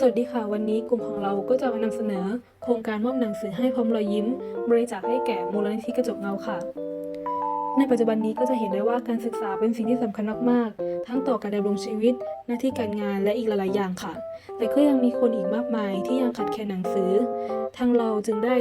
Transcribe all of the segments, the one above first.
สวัสดีค่ะ วันนี้กลุ่มของเราก็จะมานำเสนอ โครงการมอบหนังสือให้พร้อมรอยยิ้ม บริจาคให้แก่มูลนิธิกระจกเงาค่ะ ในปัจจุบันนี้ก็จะเห็นได้ว่าการศึกษาเป็นสิ่งที่สำคัญมากๆ ทั้งต่อการดำรงชีวิต หน้าที่การงานและอีกหลายๆอย่างค่ะ แต่ก็ยังมีคนอีกมากมายที่ยังขาดแคลนหนังสือ ทางเราจึงได้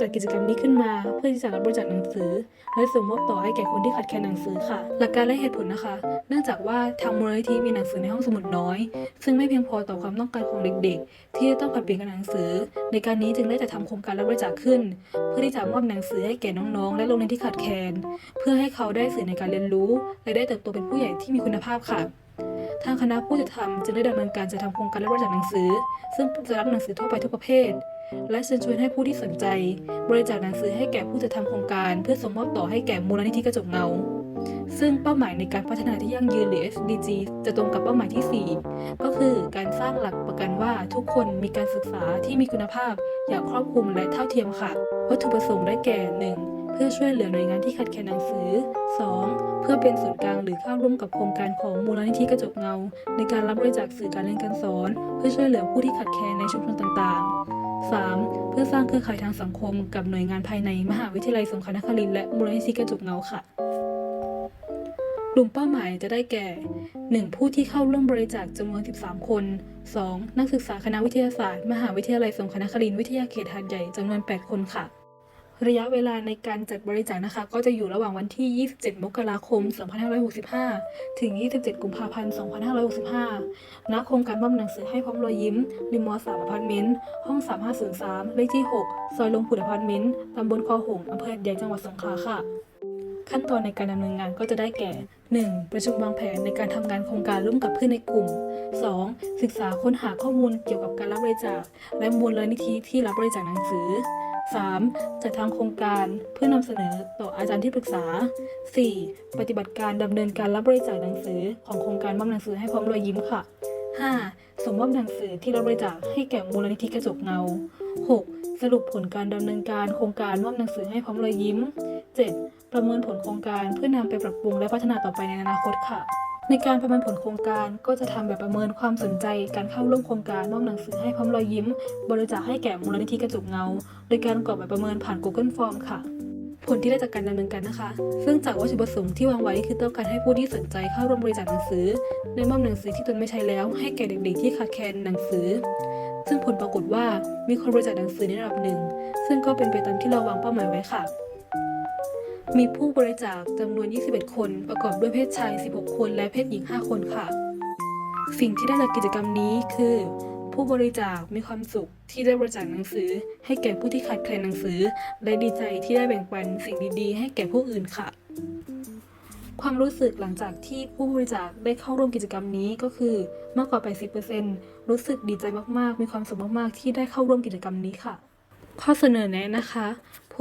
จัดกิจกรรมนี้ขึ้นมา เพื่อที่จะรับบริจาคหนังสือ และส่งมอบต่อให้แก่คนที่ขาดแคลนหนังสือค่ะ หลักการและเหตุผลนะคะ เนื่องจากว่าทางมูลนิธิมีหนังสือในห้องสมุดน้อย ซึ่งไม่เพียงพอต่อความต้องการของเด็กๆ ที่จะต้องผัดเปลี่ยนกับหนังสือ ในการนี้จึงได้จัดทำโครงการรับบริจาคขึ้น เพื่อที่จะมอบหนังสือให้แก่น้องๆ และโรงเรียนที่ขาดแคลนเพื่อให้เขาได้สื่อในการเรียนรู้และได้เติบโตเป็นผู้ใหญ่ที่มีคุณภาพค่ะทางคณะผู้จัดทำจึงได้ดำเนินการจัดทำโครงการรับบริจาคหนังสือ ซึ่งจะรับหนังสือทั่วไปทุกประเภท และเชิญชวนให้ผู้ที่สนใจ บริจาคหนังสือให้แก่ผู้จัดทำโครงการ เพื่อส่งมอบต่อให้แก่มูลนิธิกระจกเงา ซึ่งเป้าหมายในการพัฒนาที่ยั่งยืนหรือ SDG จะตรงกับเป้าหมายที่ 4 ก็คือการสร้างหลักประกันว่าทุกคนมีการศึกษาที่มีคุณภาพ อย่างครอบคลุมและเท่าเทียมค่ะ วัตถุประสงค์ได้แก่ 1. เพื่อช่วยเหลือหน่วยงานที่ขาดแคลนหนังสือ 2. เพื่อเป็นศูนย์กลางหรือเข้าร่วมกับโครงการของมูลนิธิกระจกเงา ในการรับบริจาคสื่อการเรียนการสอน เพื่อช่วยเหลือผู้ที่ขาดแคลนในชุมชนต่างๆ 3. เพื่อสร้างเครือข่ายทางสังคมกับหน่วยงานภายในมหาวิทยาลัยสงขลานครินทร์และมูลนิธิกระจกเงาค่ะกลุ่มเป้าหมายจะได้แก่ 1. ผู้ที่เข้าร่วมบริจาคจำนวน 13 คน 2. นักศึกษาคณะวิทยาศาสตร์ มหาวิทยาลัยสงขลานครินทร์วิทยาเขตหาดใหญ่จำนวน 8 คนค่ะ ระยะเวลาในการจัดบริจาคนะคะ ก็จะอยู่ระหว่างวันที่ 27 มกราคม 2565 ถึง 27 กุมภาพันธ์ 2565 ณ โครงการมอบหนังสือให้พร้อมรอยยิ้ม ริมม3อพาร์ตเมนต์ ห้อง 3503 เลขที่ 6 ซอยลงผุดอพาร์ตเมนต์ ตำบลคอหงส์อำเภอใหญ่จังหวัดสงขลาค่ะ ขั้นตอนในการดำเนินงานก็จะได้แก่ 1. ประชุมวางแผนในการทำงานโครงการร่วมกับเพื่อนในกลุ่ม 2. ศึกษาค้นหาข้อมูลเกี่ยวกับการรับบริจาค และมูลนิธิที่รับบริจาคหนังสือ 3. จัดทำโครงการเพื่อนำเสนอต่ออาจารย์ที่ปรึกษา 4. ปฏิบัติการดำเนินการรับบริจาคหนังสือของโครงการมอบหนังสือให้พร้อมรอยยิ้มค่ะ 5. ส่งมอบหนังสือที่รับบริจาคให้แก่มูลนิธิกระจกเงา 6. สรุปผลการดำเนินการโครงการมอบหนังสือให้พร้อมรอยยิ้ม 7. ประเมินผลโครงการเพื่อนำไปปรับปรุงและพัฒนาต่อไปในอนาคตค่ะ ในการประเมินผลโครงการก็จะทำแบบประเมินความสนใจ การเข้าร่วมโครงการมอบหนังสือให้พร้อมรอยยิ้ม บริจาคให้แก่มูลนิธิกระจกเงา โดยการกรอกแบบประเมินผ่าน Google Form ค่ะผลที่ได้จากการดำเนินการนะคะ ซึ่งจากวัตถุประสงค์ที่วางไว้คือต้องการให้ผู้ที่สนใจเข้าร่วมบริจาคหนังสือได้มอบหนังสือที่ตนไม่ใช้แล้ว ให้แก่เด็กๆที่ขาดแคลนหนังสือ ซึ่งผลปรากฏว่ามีคนบริจาคหนังสือในระดับหนึ่ง ซึ่งก็เป็นไปตามที่เราวางเป้าหมายไว้ค่ะ มีผู้บริจาคจำนวน 21 คน ประกอบด้วยเพศชาย 16 คน และเพศหญิง 5 คนค่ะ สิ่งที่ได้จากกิจกรรมนี้คือ ผู้บริจาคมีความสุขที่ได้บริจาคหนังสือ ให้แก่ผู้ที่ขาดแคลนหนังสือ และดีใจที่ได้แบ่งปันสิ่งดีๆ ให้แก่ผู้อื่นค่ะ ความรู้สึกหลังจากที่ผู้บริจาคได้เข้าร่วมกิจกรรมนี้ก็คือมากกว่า 80%รู้สึกดีใจมากๆ มีความสุขมากๆ ที่ได้เข้าร่วมกิจกรรมนี้ค่ะข้อเสนอแนะนะคะ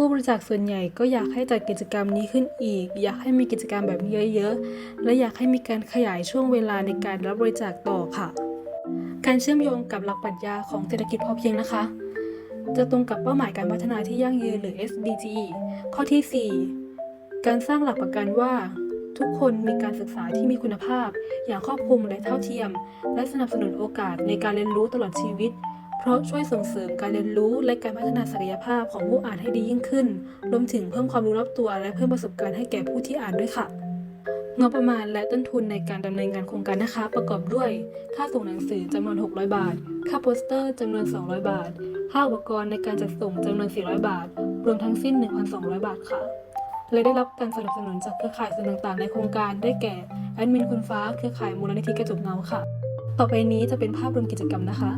ผู้บริจาคส่วนใหญ่ก็อยากให้จัดกิจกรรมนี้ขึ้นอีก อยากให้มีกิจกรรมแบบนี้เยอะๆ และอยากให้มีการขยายช่วงเวลาในการรับบริจาคต่อค่ะ การเชื่อมโยงกับหลักปรัชญาของเศรษฐกิจพอเพียงนะคะ จะตรงกับเป้าหมายการพัฒนาที่ยั่งยืนหรือ SDG ข้อที่ 4 การสร้างหลักประกันว่าทุกคนมีการศึกษาที่มีคุณภาพ อย่างครอบคลุมและเท่าเทียม และสนับสนุนโอกาสในการเรียนรู้ตลอดชีวิต เพราะช่วยส่งเสริมการเรียนรู้และการพัฒนาศักยภาพของผู้อ่านให้ดียิ่งขึ้น รวมถึงเพิ่มความรู้รอบตัว และเพิ่มประสบการณ์ให้แก่ผู้ที่อ่านด้วยค่ะงบประมาณและต้นทุนในการดำเนินงานโครงการนะคะ ประกอบด้วย ค่าส่งหนังสือจำนวน 600 บาท ค่าโปสเตอร์จำนวน 200 บาท ค่าอุปกรณ์ในการจัดส่งจำนวน 400 บาท รวมทั้งสิ้น 1,200 บาทค่ะ และได้รับการสนับสนุนจากเครือข่ายส่วนต่างๆ ในโครงการได้แก่แอดมินคุณฟ้า เครือข่ายมูลนิธิกระจกเงาค่ะ ต่อไปนี้จะเป็นภาพรวมกิจกรรมนะคะ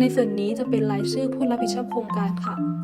ในส่วนนี้จะเป็นรายชื่อผู้รับผิดชอบโครงการค่ะ